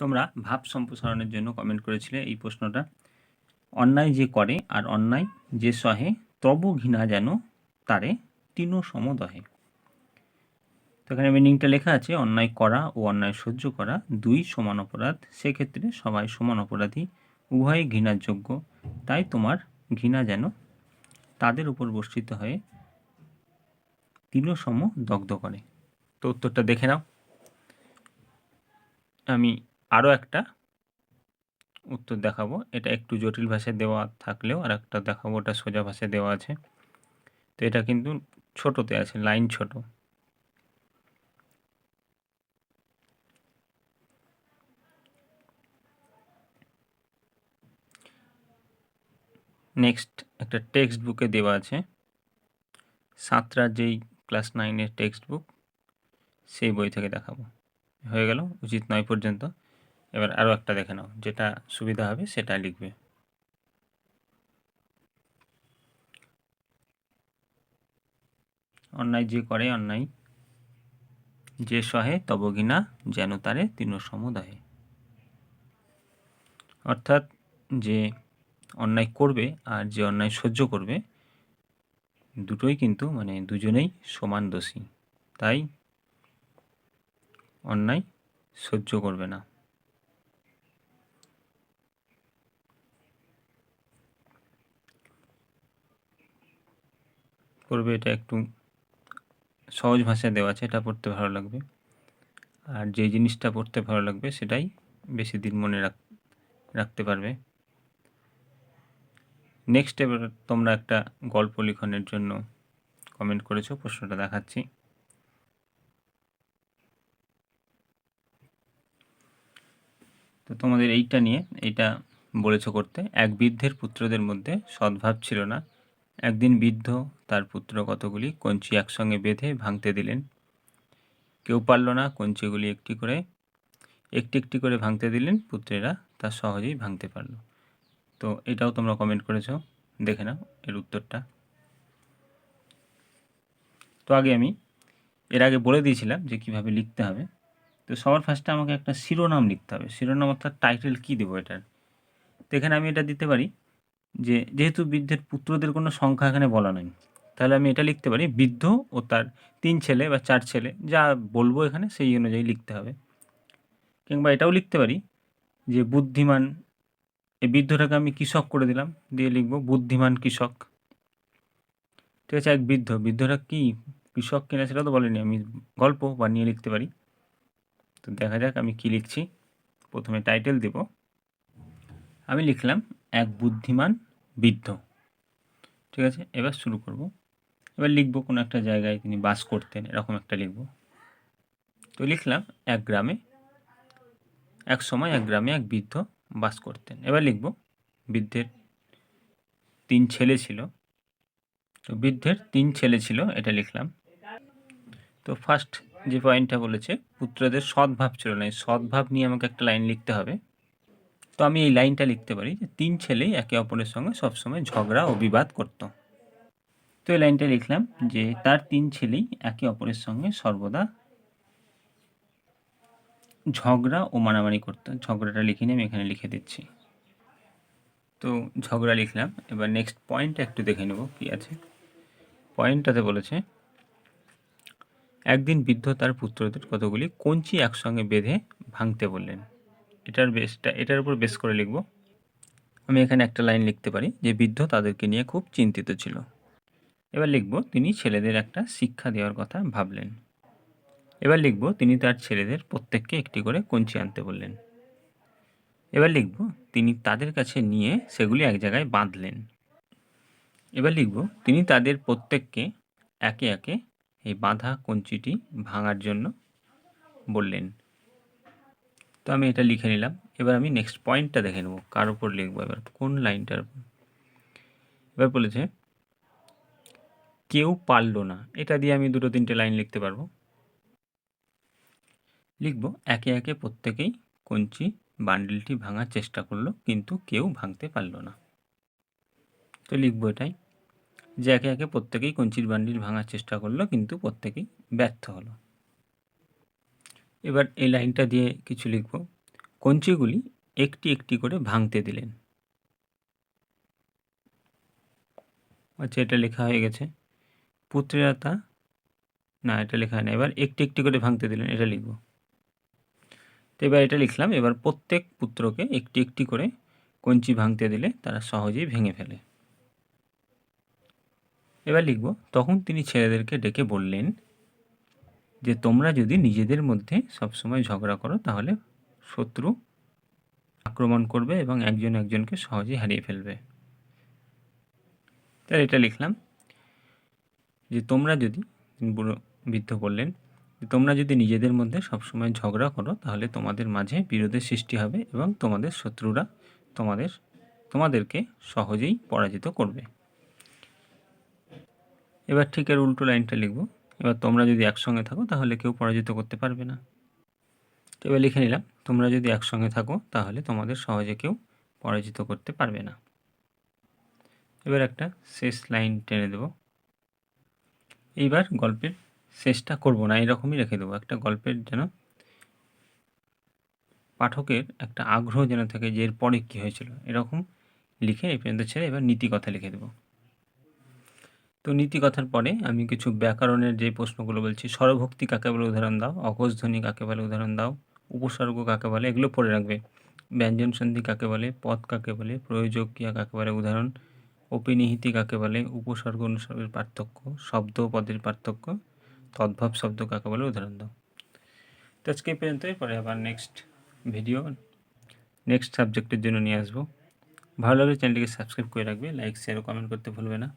তোমরা ভাব সম্প্রসারণের জন্য কমেন্ট করেছিলে এই প্রশ্নটা। অন্যায় যে করে আর অন্যায় যে সহে, তব ঘৃণা যেন তারে তিন সমদহে। তো এখানে মিনিংটা লেখা আছে, অন্যায় করা ও অন্যায় সহ্য করা দুই সমান অপরাধ, সেক্ষেত্রে সবাই সমান অপরাধী উভয়ই ঘৃণার যোগ্য তাই তোমার ঘৃণা যেন তাদের উপর বর্ষিত হয়ে তিনও সম দগ্ধ করে। তো উত্তরটা দেখে নাও। আমি আরও একটা উত্তর দেখাবো। এটা একটু জটিল ভাষায় দেওয়া থাকলেও আর একটা দেখাবো। ওটা সোজা ভাষায় দেওয়া আছে। তো এটা কিন্তু ছোটোতে আছে, লাইন ছোট। নেক্সট একটা টেক্সট বুকে দেওয়া আছে। সাঁতরার যেই ক্লাস নাইনের টেক্সট বুক। সেই বই থেকে দেখাবো। হয়ে গেল, উচিত নয় পর্যন্ত। এবার আরও একটা দেখে নাও, যেটা সুবিধা হবে সেটা লিখবে। অন্যায় যে করে, অন্যায় যে সহে, তব ঘৃণা যেন তারে তৃণ সমুদায়ে। অর্থাৎ যে অন্যায় করবে আর যে অন্যায় সহ্য করবে, দুটোই কিন্তু মানে দুজনেই সমান দোষী। তাই অন্যায় সহ্য করবে না। করবে, এটা একটু সহজ ভাষায় দেওয়া আছে, এটা পড়তে ভালো লাগবে। আর যে জিনিসটা পড়তে ভালো লাগবে, সেটাই বেশি দিন মনে রাখ, রাখতে পারবে। নেক্সট এবার তোমরা একটা গল্প লিখনের জন্য কমেন্ট করেছ, প্রশ্নটা দেখাচ্ছি। তো তোমাদের এইটা নিয়ে, এইটা বলেছ করতে, এক বৃদ্ধের পুত্রদের মধ্যে সদ্ভাব ছিল না। একদিন বৃদ্ধ তার পুত্র কতগুলি কঞ্চি একসঙ্গে বেঁধে ভাঙতে দিলেন। কেউ পারল না কঞ্চিগুলি একটি করে, একটি একটি করে ভাঙতে দিলেন, পুত্রেরা তা সহজেই ভাঙতে পারল। তো এটাও তোমরা কমেন্ট করেছ, দেখে নাও এর উত্তরটা। তো আগে আমি, এর আগে বলে দিয়েছিলাম যে কীভাবে লিখতে হবে। তো সবার ফার্স্টে আমাকে একটা শিরোনাম লিখতে হবে। শিরোনাম অর্থাৎ টাইটেল কী দেবো এটার? তো এখানে আমি এটা দিতে পারি। যে যেহেতু বৃদ্ধের পুত্রদের কোনো সংখ্যা এখানে বলা নেই, তাহলে আমি এটা লিখতে পারি, বৃদ্ধ ও তার তিন ছেলে বা চার ছেলে, যা বলব এখানে সেই অনুযায়ী লিখতে হবে। কিংবা এটাও লিখতে পারি যে বুদ্ধিমান, এই বৃদ্ধটাকে আমি কৃষক করে দিলাম, দিয়ে লিখব বুদ্ধিমান কৃষক। ঠিক আছে, এক বৃদ্ধ, বৃদ্ধটা কি কৃষক কিনা সেটা তো বলেনি, আমি গল্প বানিয়ে লিখতে পারি। তো দেখা যাক আমি কি লিখছি, প্রথমে টাইটেল দেব। আমি লিখলাম এক বুদ্ধিমান বৃদ্ধ। ঠিক আছে? এবার শুরু করব। এবার লিখব কোনো একটা জায়গায় তিনি বাস করতেন, এরকম একটা লিখব। তো লিখলাম, এক গ্রামে, এক সময় এক গ্রামে এক বৃদ্ধ বাস করতেন। এবার লিখব, বৃদ্ধের তিন ছেলে ছিল। তো বৃদ্ধের তিন ছেলে ছিল, এটা লিখলাম। তো ফার্স্ট যে পয়েন্টটা বলেছে, পুত্রদের সদ্ভাব ছিল না, এই সদ্ভাব নিয়ে আমাকে একটা লাইন লিখতে হবে। তো আমি এই লাইনটা লিখতে পারি যে, তিন ছেলেই একে অপরের সঙ্গে সবসময় ঝগড়া ও বিবাদ করত। তো এই লাইনটা লিখলাম যে, তার তিন ছেলেই একে অপরের সঙ্গে সর্বদা ঝগড়া ও মারামারি করতো। ঝগড়াটা লিখিনি, আমি এখানে লিখে দিচ্ছি। তো ঝগড়া লিখলাম। এবার নেক্সট পয়েন্টটা একটু দেখে নেব কি আছে। পয়েন্টটাতে বলেছে, একদিন বৃদ্ধ তার পুত্রদের কতগুলি কঞ্চি একসঙ্গে বেঁধে ভাঙতে বললেন। এটার বেসটা এটার উপর বেস করে লিখব। আমি এখানে একটা লাইন লিখতে পারি যে বৃদ্ধ তাদেরকে নিয়ে খুব চিন্তিত ছিল। এবার লিখব তিনি ছেলেদের একটা শিক্ষা দেওয়ার কথা ভাবলেন। এবার লিখব তিনি তার ছেলেদের প্রত্যেককে একটি করে কঞ্চি আনতে বললেন। এবার লিখব তিনি তাদের কাছে নিয়ে সেগুলি এক জায়গায় বাঁধলেন। এবার লিখব তিনি তাদের প্রত্যেককে একে একে এই বাঁধা কঞ্চিটি ভাঙার জন্য বললেন। আমি এটা লিখে নিলাম। এবার আমি নেক্সট পয়েন্টটা দেখে নেব, কার উপর লিখব, এবার কোন লাইনটার উপর। এবার বলেছে, কেউ পারল না। এটা দিয়ে আমি দুটো তিনটে লাইন লিখতে পারব। লিখব, একে একে প্রত্যেকেই কঞ্চি বান্ডিলটি ভাঙার চেষ্টা করল, কিন্তু কেউ ভাঙতে পারল না। তো লিখব এটাই, যে একে একে প্রত্যেকেই কঞ্চির বান্ডিল ভাঙার চেষ্টা করল, কিন্তু প্রত্যেকেই ব্যর্থ হলো। এবার এই লাইনটা দিয়ে কিছু লিখব। কঞ্চিগুলি একটি একটি করে ভাঙতে দিলেন। আচ্ছা এটা লেখা হয়ে গেছে। পুত্রেরা তা না, এটা লেখা হয় না এবার একটি একটি করে ভাঙতে দিলেন, এটা লিখব। তো এবার এটা লিখলাম, এবার প্রত্যেক পুত্রকে একটি একটি করে কঞ্চি ভাঙতে দিলে তারা সহজেই ভেঙে ফেলে। এবার লিখব, তখন তিনি ছেলেদেরকে ডেকে বললেন যে তোমরা যদি নিজেদের মধ্যে সবসময় ঝগড়া করো, তাহলে শত্রু আক্রমণ করবে এবং একজন একজনকে সহজেই হারিয়ে ফেলবে। তাই এটা লিখলাম যে তোমরা যদি বুড়ো বৃদ্ধ বললেন, যে তোমরা যদি নিজেদের মধ্যে সবসময় ঝগড়া করো, তাহলে তোমাদের মাঝে বিরোধের সৃষ্টি হবে এবং তোমাদের শত্রুরা তোমাদের, তোমাদেরকে সহজেই পরাজিত করবে। এবার ঠিক এর উল্টো লাইনটা লিখব। এবার তোমরা যদি একসঙ্গে থাকো, তাহলে কেউ পরাজিত করতে পারবে না। তো এবার লিখে নিলাম, তোমরা যদি একসঙ্গে থাকো, তাহলে তোমাদের সহজে কেউ পরাজিত করতে পারবে না। এবার একটা শেষ লাইন টেনে দেব। এইবার গল্পের শেষটা করব না এরকমই রেখে দেবো। একটা গল্পের যেন পাঠকের একটা আগ্রহ যেন থাকে যে এর পরে কী হয়েছিল। এরকম লিখে এই পর্যন্ত ছেড়ে এবার নীতি কথা লিখে দেবো। তো নীতি কথার পরে আমি কিছু ব্যাকরণের যে প্রশ্নগুলো বলছি, স্বরভক্তি কাকে বলে উদাহরণ দাও, অকোষধ্বনি কাকে বলে উদাহরণ দাও, উপসর্গ কাকে বলে, এগুলো পড়ে রাখবে। ব্যঞ্জন সন্ধি কাকে বলে, পদ কাকে বলে প্রয়োজক ক্রিয়া কাকে বলে উদাহরণ, অপিনিহিতি কাকে বলে, উপসর্গ অনুসর্গের পার্থক্য, শব্দ পদের পার্থক্য, তদ্ভব শব্দ কাকে বলে উদাহরণ দাও। তো আজকে এই পর্যন্তই, পরে আবার নেক্সট ভিডিও নেক্সট সাবজেক্টের জন্য নিয়ে আসব। ভালো লাগলে চ্যানেলটিকে সাবস্ক্রাইব করে রাখবে লাইক শেয়ার কমেন্ট করতে ভুলবে না।